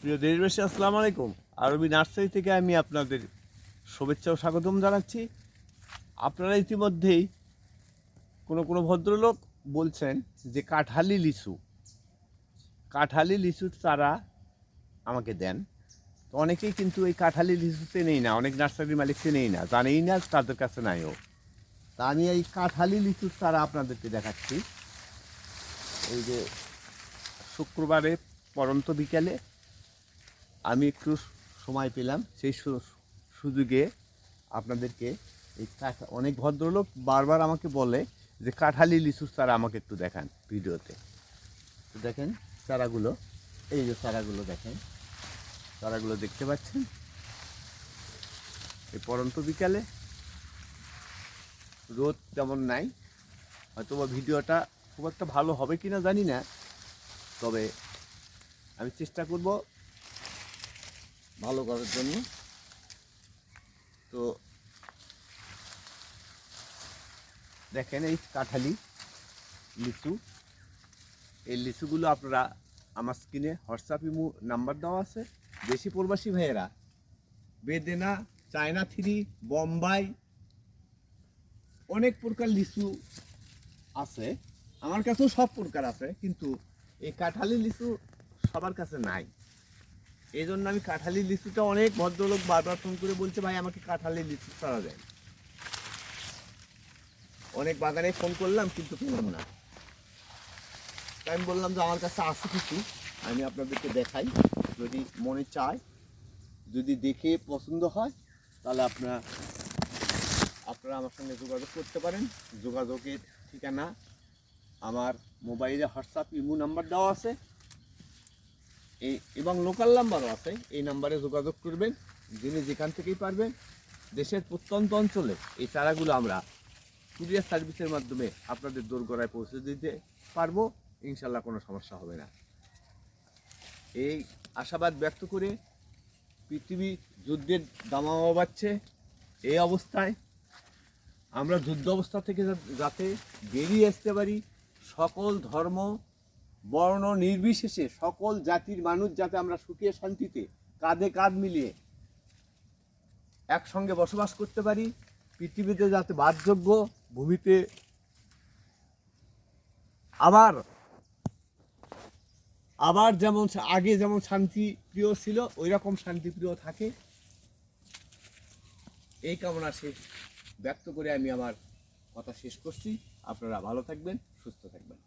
প্রিয় দেশবাসী, আসসালামু আলাইকুম। আরবি নার্সারি থেকে আমি আপনাদের শুভেচ্ছা ও স্বাগতম জানাচ্ছি। আপনারা ইতিমধ্যেই কোনো কোনো ভদ্রলোক বলছেন যে কাঁঠালি লিচু। কাঁঠালি লিচুর চারা আমাকে দেন। তো অনেকেই কিন্তু এই কাঁঠালি লিচু চেনেই না, অনেক নার্সারির মালিক চেনেই না, জানেই না, তাদের কাছে নাইও তা আমি এই কাঁঠালি লিচুর চারা আপনাদেরকে দেখাচ্ছি। এই যে শুক্রবারে পরন্ত বিকেলে আমি একটু সময় পেলাম, সেই সুযোগে আপনাদেরকে এই কাঠা, অনেক ভদ্রলোক বারবার আমাকে বলে যে কাঁঠালি লিচুর চারা আমাকে একটু দেখান ভিডিওতে। তো দেখেন চারাগুলো, এই যে চারাগুলো দেখেন, চারাগুলো দেখতে পাচ্ছেন? এই পরন্ত বিকালে রোদ তেমন নাই হয়তো বা ভিডিওটা খুব একটা ভালো হবে কিনা জানি না, তবে আমি চেষ্টা করব ভালো করার জন্য। তো দেখেন এই কাঁঠালি, লিচু। এই লিচুগুলো আপনারা আমার স্ক্রিনে হোয়াটসঅ্যাপ ইমু নাম্বার দেওয়া আছে। দেশি প্রবাসী ভাইয়েরা, বেদেনা, চায়না থ্রি, বোম্বাই, অনেক প্রকার লিচু আছে। আমার কাছেও সব প্রকার আছে, কিন্তু এই কাঁঠালি লিচু সবার কাছে নাই। এই জন্য আমি কাঁঠালি লিচুটা অনেক ভদ্রলোক বারবার ফোন করে বলছে, ভাই, আমাকে কাঁঠালি লিচু ছাড়া দেয় অনেক বাগানে ফোন করলাম, কিন্তু পেলাম না। তাই আমি বললাম যে, আমার কাছে আছে কিছু, আমি আপনাদেরকে দেখাই। যদি মনে চায়, যদি দেখে পছন্দ হয়, তাহলে আপনারা আপনারা আমার সঙ্গে যোগাযোগ করতে পারেন। যোগাযোগের ঠিকানা, আমার মোবাইলে হোয়াটসঅ্যাপ, ইমো নাম্বার দেওয়া আছে। এই এবং লোকাল নাম্বারও আছে। এই নাম্বারে যোগাযোগ করবেন, যিনি যেখান থেকেই পারবেন, দেশের প্রত্যন্ত অঞ্চলে এই চারাগুলো আমরা কুরিয়ার সার্ভিসের মাধ্যমে আপনাদের দোরগোড়ায় পৌঁছে দিতে পারব, ইনশাল্লাহ কোনো সমস্যা হবে না। এই আশাবাদ ব্যক্ত করে পৃথিবী যুদ্ধের দামামা বাড়ছে এই অবস্থায়। আমরা যুদ্ধ অবস্থা থেকে যাতে বেরিয়ে আসতে পারি, সকল ধর্ম বর্ণ নির্বিশেষে সকল জাতির মানুষ যাতে আমরা সুখে শান্তিতে কাঁধে কাঁধ মিলিয়ে একসঙ্গে বসবাস করতে পারি, পৃথিবীতে যাতে বাসযোগ্য, ভূমিতে আবার আবার যেমন আগে যেমন শান্তি প্রিয় ছিল ওই রকম শান্তিপ্রিয় থাকে। এই কামনা শেষ ব্যক্ত করে আমি আমার কথা শেষ করছি। আপনারা ভালো থাকবেন, সুস্থ থাকবেন।